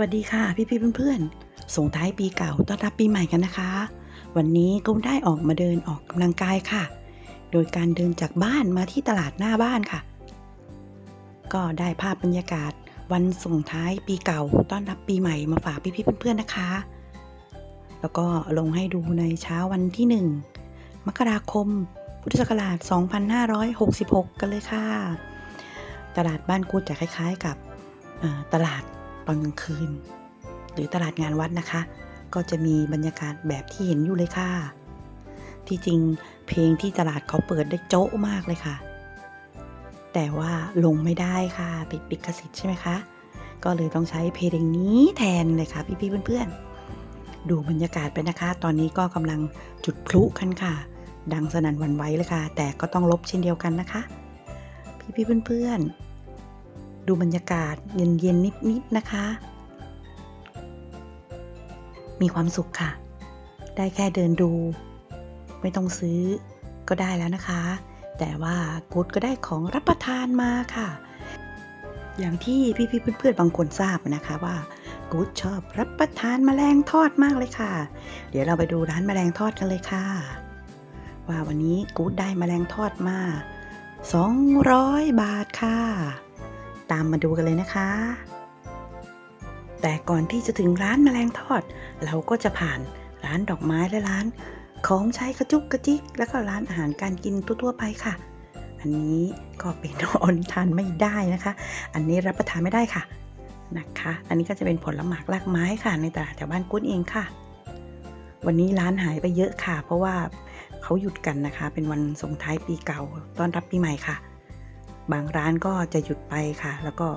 วัสดีค่ะ พี่พี่ๆเพื่อนๆ ส่งท้ายปีเก่าต้อนรับปีใหม่กันนะคะ วันนี้ก็ได้ออกมาเดินออกกำลังกายค่ะ โดยการเดินจากบ้านมาที่ตลาดหน้าบ้านค่ะ ก็ได้ภาพบรรยากาศวันส่งท้ายปีเก่าต้อนรับปีใหม่มาฝากพี่พี่ๆเพื่อนๆนะคะ แล้วก็ลงให้ดูในเช้าวันที่ 1 มกราคม พุทธศักราช 2566 กันเลยค่ะ ตลาดบ้านกูจะคล้าย ๆ กับตลาด ตอนกลางคืน หรือตลาดงานวัดนะคะ ก็จะมีบรรยากาศแบบที่เห็นอยู่เลยค่ะ ที่จริงเพลงที่ตลาดเขาเปิดได้โจ๊ะมากเลยค่ะ แต่ว่าลงไม่ได้ค่ะติดลิขสิทธิ์ใช่ไหมคะ ก็เลยต้องใช้เพลงนี้แทนเลยค่ะ พี่ๆเพื่อนๆ ดูบรรยากาศไปนะคะ ตอนนี้ก็กำลังจุดพลุกันค่ะ ดังสนั่นวันไหวเลยค่ะ แต่ก็ต้องลบเช่นเดียวกันนะคะ พี่ๆเพื่อนๆ ดูบรรยากาศเย็นๆนิดๆนะคะ มีความสุขค่ะ ได้แค่เดินดู ไม่ต้องซื้อก็ได้แล้วนะคะ แต่ว่ากูดก็ได้ของรับประทานมาค่ะ อย่างที่พี่ๆเพื่อนๆบางคนทราบนะคะว่ากูดชอบรับประทานแมลงทอดมากเลยค่ะ เดี๋ยวเราไปดูร้านแมลงทอดกันเลยค่ะ ว่าวันนี้กูดได้แมลงทอดมา 200 บาทค่ะ ตามมาดูกันเลยนะคะ แต่ก่อนที่จะถึงร้านแมลงทอด เราก็จะผ่านร้านดอกไม้และร้าน ของใช้กระจุกกระจิก แล้วก็ร้านอาหารการกินทั่วๆไปค่ะ อันนี้ก็เป็นออนทานไม่ได้นะคะ อันนี้รับประทานไม่ได้ค่ะนะคะ อันนี้ก็จะเป็นผลหมากรากไม้ค่ะ ในตลาดแถวบ้านกุ้นเองค่ะ วันนี้ร้านหายไปเยอะค่ะ เพราะว่าเขาหยุดกันนะคะ เป็นวันส่งท้ายปีเก่าต้อนรับปีใหม่ค่ะ บางร้านก็จะหยุดไปค่ะ แล้วก็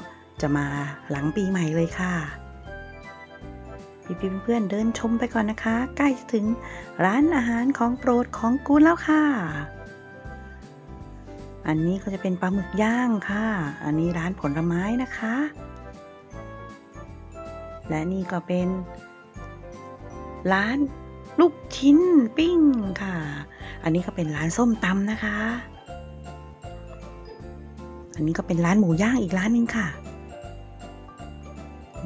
จะมาหลังปีใหม่เลยค่ะ พี่ๆเพื่อนๆเดินชมไปก่อนนะคะ ใกล้จะถึงร้านอาหารของโปรดของกูแล้วค่ะ อันนี้ก็จะเป็นปลาหมึกย่างค่ะ อันนี้ร้านผลไม้นะคะ และนี่ก็เป็น ร้านลูกชิ้นปิ้งค่ะ อันนี้ก็เป็นร้านส้มตำนะคะันนี้ก็เป็นร้านหมูย่างอีกร้านหนึ่งค่ะ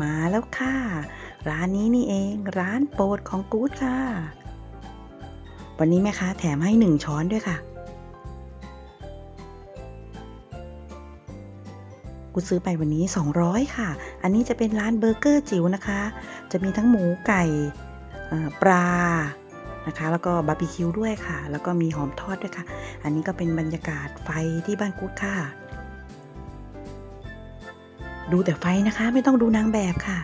มาแล้วค่ะ ร้านนี้นี่เองร้านโปรดของกู๊ดค่ะ วันนี้แม่ค้าแถมให้หนึ่งช้อนด้วยค่ะ กูซื้อไปวันนี้ 200 ค่ะ อันนี้จะเป็นร้านเบอร์เกอร์จิ๋วนะคะ จะมีทั้งหมูไก่ปลานะคะแล้วก็บาร์บีคิวด้วยค่ะ แล้วก็มีหอมทอดด้วยค่ะ อันนี้ก็เป็นบรรยากาศไฟที่บ้านกู๊ดค่ะ ดูแต่ไฟนะคะ ไม่ต้องดูนางแบบค่ะ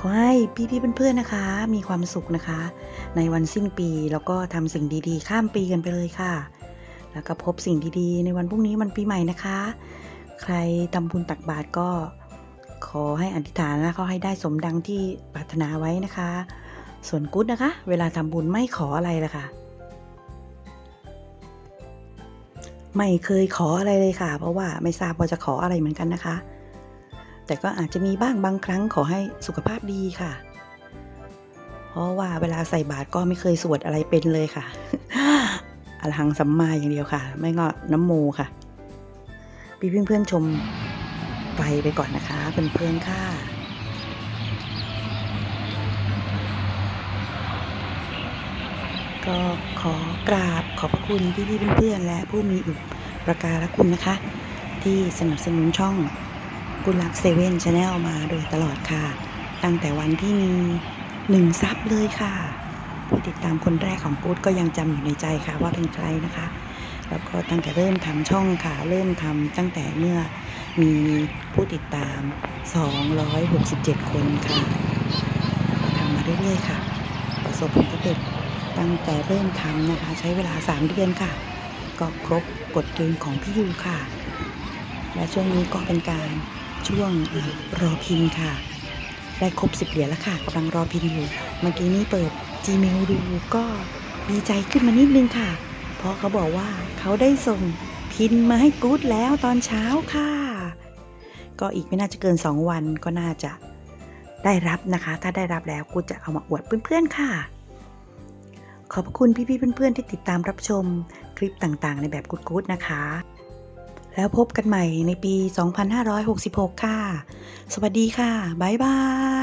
ขอให้พี่ๆเพื่อนๆนะคะ มีความสุขนะคะ ในวันสิ้นปีแล้วก็ทำสิ่งดีๆ ข้ามปีกันไปเลยค่ะ แล้วก็พบสิ่งดีๆ ในวันพรุ่งนี้วันปีใหม่นะคะ ใครทำบุญตักบาตรก็ขอให้อธิษฐานนะเขาให้ได้สมดังที่ปรารถนาไว้นะคะ ส่วนกุ๊ดนะคะ เวลาทำบุญไม่ขออะไรละค่ะ ไม่เคยขออะไรเลยค่ะ เพราะว่าไม่ทราบว่าจะขออะไรเหมือนกันนะคะ แต่ก็อาจจะมีบ้างบางครั้งขอให้สุขภาพดีค่ะ เพราะว่าเวลาใส่บาตรก็ไม่เคยสวดอะไรเป็นเลยค่ะอรหังสัมมาอย่างเดียวค่ะ ไม่ก็น้ำโมค่ะพี่เพื่อนๆชมไฟไปก่อนนะคะเพื่อนๆค่ะ ก็ขอกราบขอบพระคุณพี่ๆเพื่อนๆและผู้มีอุปการะคุณนะคะ ที่สนับสนุนช่องกุลักเซเว่นชาแนลมาโดยตลอดค่ะ ตั้งแต่วันที่มีหนึ่งซับเลยค่ะ ผู้ติดตามคนแรกของกู๊ดก็ยังจำอยู่ในใจค่ะว่าเป็นใครนะคะ แล้วก็ตั้งแต่เริ่มทำช่องค่ะ เริ่มทำตั้งแต่เมื่อมีผู้ติดตาม 267 คนค่ะทำมาเรื่อยๆค่ะ ประสบผลสำเร็จ ตั้งแต่เริ่มทำนะคะ ใช้เวลา 3 เดือนค่ะ ก็ครบกฎเกณฑ์ของพี่ยูค่ะ และช่วงนี้ก็เป็นการช่วงอรอพิมพ์ค่ะ ได้ครบ10เหรียญแล้วค่ะกำลังรอพิมพ์อยู่ เมื่อกี้นี้เปิด Gmail ดูก็ดีใจขึ้นมานิดนึงค่ะ เพราะเขาบอกว่าเขาได้ส่งพินมาให้กู๊ดแล้วตอนเช้าค่ะ ก็อีกไม่น่าจะเกิน 2 วันก็น่าจะได้รับนะคะ ถ้าได้รับแล้วกูจะเอามาอวดเพื่อนๆค่ะ ขอบคุณพี่ๆเพื่อนๆที่ติดตามรับชมคลิปต่างๆ ในแบบกู๊ดๆนะคะ แล้วพบกันใหม่ในปี 2566 ค่ะ สวัสดีค่ะ บ๊ายบาย